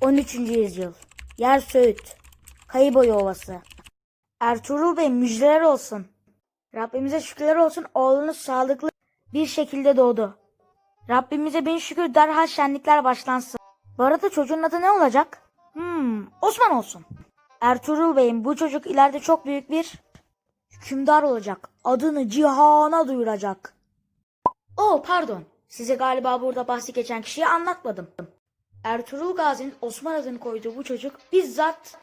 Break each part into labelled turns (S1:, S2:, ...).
S1: 13. yüzyıl. Yer Söğüt. Kayıboyu Ovası. Ertuğrul Bey müjdeler olsun. Rabbimize şükürler olsun oğlunuz sağlıklı bir şekilde doğdu. Rabbimize bin şükür derhal şenlikler başlansın. Bu arada çocuğun adı ne olacak? Hmm, Osman olsun. Ertuğrul Bey'in bu çocuk ileride çok büyük bir hükümdar olacak. Adını cihana duyuracak. Oh pardon. Size galiba burada bahsi geçen kişiyi anlatmadım. Ertuğrul Gazi'nin Osman adını koyduğu bu çocuk bizzat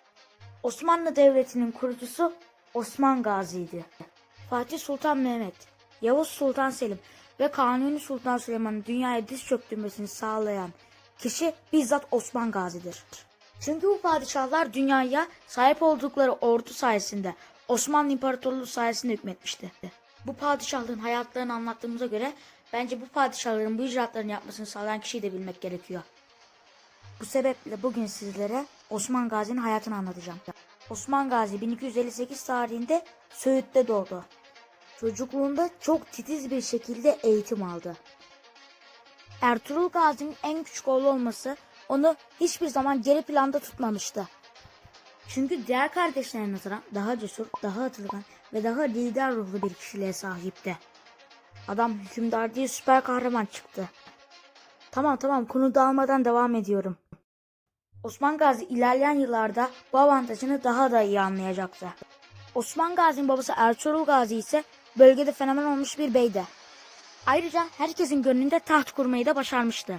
S1: Osmanlı Devleti'nin kurucusu Osman Gazi'ydi. Fatih Sultan Mehmet, Yavuz Sultan Selim ve Kanuni Sultan Süleyman'ın dünyaya diz çöktürmesini sağlayan kişi bizzat Osman Gazi'dir. Çünkü bu padişahlar dünyaya sahip oldukları ordu sayesinde Osmanlı İmparatorluğu sayesinde hükmetmişti. Bu padişahlığın hayatlarını anlattığımıza göre bence bu padişahların bu icraatlarını yapmasını sağlayan kişiyi de bilmek gerekiyor. Bu sebeple bugün sizlere Osman Gazi'nin hayatını anlatacağım. Osman Gazi 1258 tarihinde Söğüt'te doğdu. Çocukluğunda çok titiz bir şekilde eğitim aldı. Ertuğrul Gazi'nin en küçük oğlu olması onu hiçbir zaman geri planda tutmamıştı. Çünkü diğer kardeşlerine nazaran daha cesur, daha atılgan ve daha lider ruhlu bir kişiliğe sahipti. Adam hükümdar değil süper kahraman çıktı. Tamam tamam konu dağılmadan devam ediyorum. Osman Gazi ilerleyen yıllarda bu avantajını daha da iyi anlayacaktı. Osman Gazi'nin babası Ertuğrul Gazi ise bölgede fenomen olmuş bir beydi. Ayrıca herkesin gönlünde taht kurmayı da başarmıştı.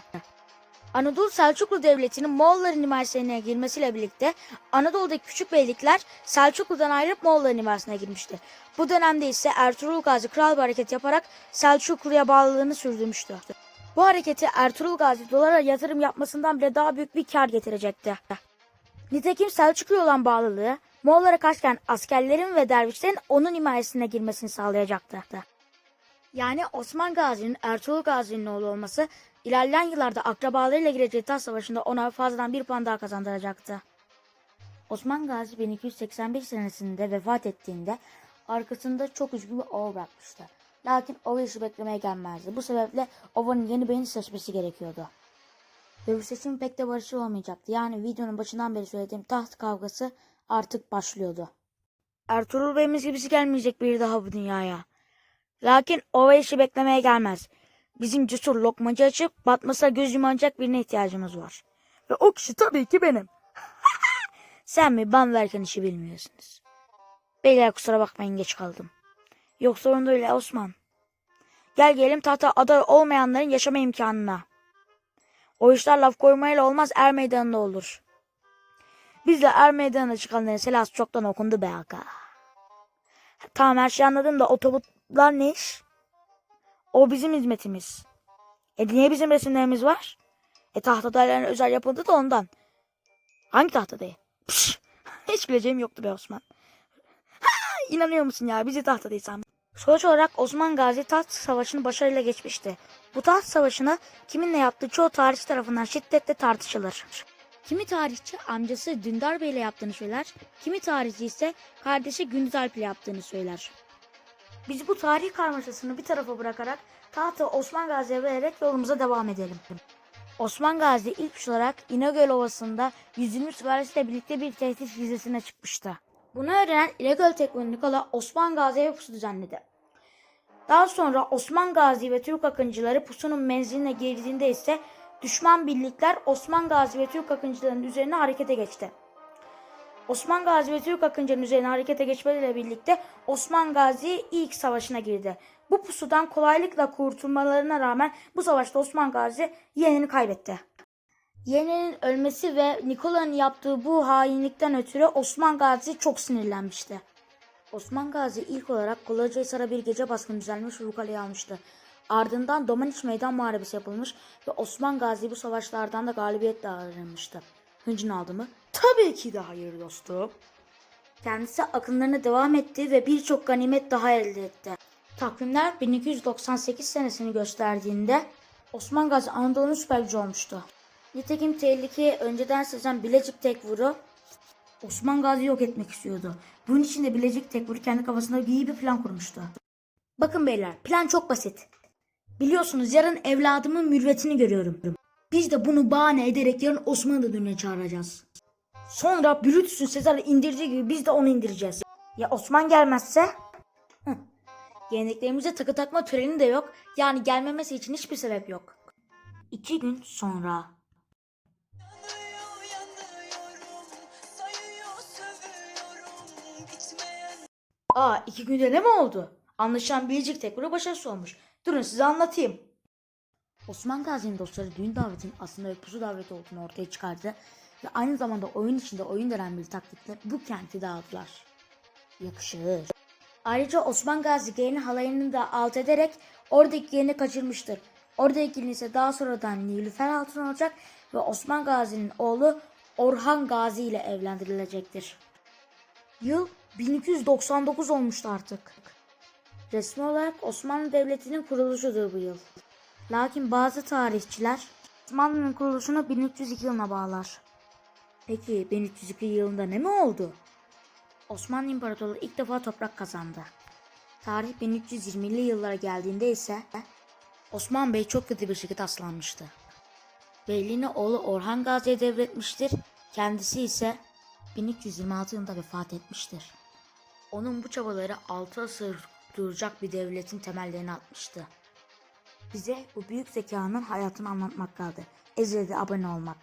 S1: Anadolu Selçuklu Devleti'nin Moğolların himayesine girmesiyle birlikte Anadolu'daki küçük beylikler Selçuklu'dan ayrılıp Moğolların himayesine girmişti. Bu dönemde ise Ertuğrul Gazi kral bir hareket yaparak Selçuklu'ya bağlılığını sürdürmüştü. Bu hareketi Ertuğrul Gazi dolara yatırım yapmasından bile daha büyük bir kar getirecekti. Nitekim Selçuklu'ya olan bağlılığı Moğollara kaçken askerlerin ve dervişlerin onun himayesine girmesini sağlayacaktı. Yani Osman Gazi'nin Ertuğrul Gazi'nin oğlu olması ilerleyen yıllarda akrabalarıyla gireceği taht savaşında ona fazladan bir puan daha kazandıracaktı. Osman Gazi 1281 senesinde vefat ettiğinde arkasında çok üzgün bir ova bırakmıştı. Lakin ova işi beklemeye gelmezdi. Bu sebeple ovanın yeni birini seçmesi gerekiyordu. Ve bu seçim pek de barışçıl olmayacaktı. Yani videonun başından beri söylediğim taht kavgası artık başlıyordu. Ertuğrul Bey'imiz gibisi gelmeyecek bir daha bu dünyaya. Lakin ova işi beklemeye gelmez. Bizim cesur lokmacı açıp batmasına göz yumanacak birine ihtiyacımız var. Ve o kişi tabii ki benim. Sen mi ban verken işi bilmiyorsunuz. Beyler kusura bakmayın geç kaldım. Yok sorun değil Osman. Gel gelelim tahta aday olmayanların yaşama imkanına. O işler laf koymayla olmaz er meydanında olur. Biz de er meydanına çıkanların selası çoktan okundu be aga. Tamam her şeyi anladım da otobüsler ne iş? O bizim hizmetimiz. E niye bizim resimlerimiz var? E tahtadayların özel yapıldı da ondan. Hangi tahtadayı? Pişt, hiç bileceğim yoktu be Osman. Ha, inanıyor musun ya bizi tahtadaysan? Sonuç olarak Osman Gazi taht savaşını başarıyla geçmişti. Bu taht savaşını kiminle yaptığı çoğu tarihçi tarafından şiddetle tartışılır. Kimi tarihçi amcası Dündar Bey ile yaptığını söyler, kimi tarihçi ise kardeşi Gündüz Alp ile yaptığını söyler. Biz bu tarih karmaşasını bir tarafa bırakarak tahtı Osman Gazi'ye vererek yolumuza devam edelim. Osman Gazi ilk olarak İnegöl Ovası'nda 120 süvarisiyle birlikte bir tehdit vizesine çıkmıştı. Bunu öğrenen İnegöl Tekmanı Nikola Osman Gazi'ye pusu düzenledi. Daha sonra Osman Gazi ve Türk akıncıları pusunun menziline girdiğinde ise düşman birlikler Osman Gazi ve Türk akıncılarının üzerine harekete geçti. Osman Gazi ve Türk akıncıların üzerine harekete geçmeleriyle birlikte Osman Gazi ilk savaşına girdi. Bu pusudan kolaylıkla kurtulmalarına rağmen bu savaşta Osman Gazi yeğenini kaybetti. Yeğeninin ölmesi ve Nikola'nın yaptığı bu hainlikten ötürü Osman Gazi çok sinirlenmişti. Osman Gazi ilk olarak Kulacahisar'a bir gece baskını düzenlemiş ve bu kaleyi almıştı. Ardından Domaniç Meydan Muharebesi yapılmış ve Osman Gazi bu savaşlardan da galibiyetle ayrılmıştı. Hıncını aldı mı? Tabii ki de hayır dostum. Kendisi akınlarına devam etti ve birçok ganimet daha elde etti. Takvimler 1298 senesini gösterdiğinde Osman Gazi Anadolu'nun süper gücü olmuştu. Nitekim tehlikeyi önceden sezen Bilecik Tekvur'u Osman Gazi yok etmek istiyordu. Bunun için de Bilecik Tekvur kendi kafasında iyi bir plan kurmuştu. Bakın beyler plan çok basit. Biliyorsunuz yarın evladımın mürvetini görüyorum. Biz de bunu bahane ederek yarın Osmanlı düğününe çağıracağız. Sonra Brutus'un Sezar'ı indirdiği gibi biz de onu indireceğiz. Ya Osman gelmezse? Geleneklerimizde takı takma töreni de yok. Yani gelmemesi için hiçbir sebep yok. İki gün sonra. Aa iki günde ne mi oldu? Anlaşılan Bilecik Tekbur'a başarısı olmuş. Durun size anlatayım. Osman Gazi'nin dostları düğün davetinin aslında bir pusu daveti olduğunu ortaya çıkardı ve aynı zamanda oyun içinde oyun denen bir taktikle bu kenti dağıttılar. Yakışır. Ayrıca Osman Gazi gelin halayını da alt ederek oradaki gelini kaçırmıştır. Oradaki gelin ise daha sonradan Nilüfer Hatun olacak ve Osman Gazi'nin oğlu Orhan Gazi ile evlendirilecektir. Yıl 1299 olmuştu artık. Resmi olarak Osmanlı Devleti'nin kuruluşudur bu yıl. Lakin bazı tarihçiler Osmanlı'nın kuruluşunu 1302 yılına bağlar. Peki 1302 yılında ne mi oldu? Osmanlı İmparatorluğu ilk defa toprak kazandı. Tarih 1320'li yıllara geldiğinde ise Osman Bey çok kötü bir şekilde aslanmıştı. Beyliğini oğlu Orhan Gazi'ye devretmiştir. Kendisi ise 1326 yılında vefat etmiştir. Onun bu çabaları 6 asır duracak bir devletin temellerini atmıştı. Bize bu büyük zekanın hayatını anlatmak kaldı. Ezre'de abone olmak.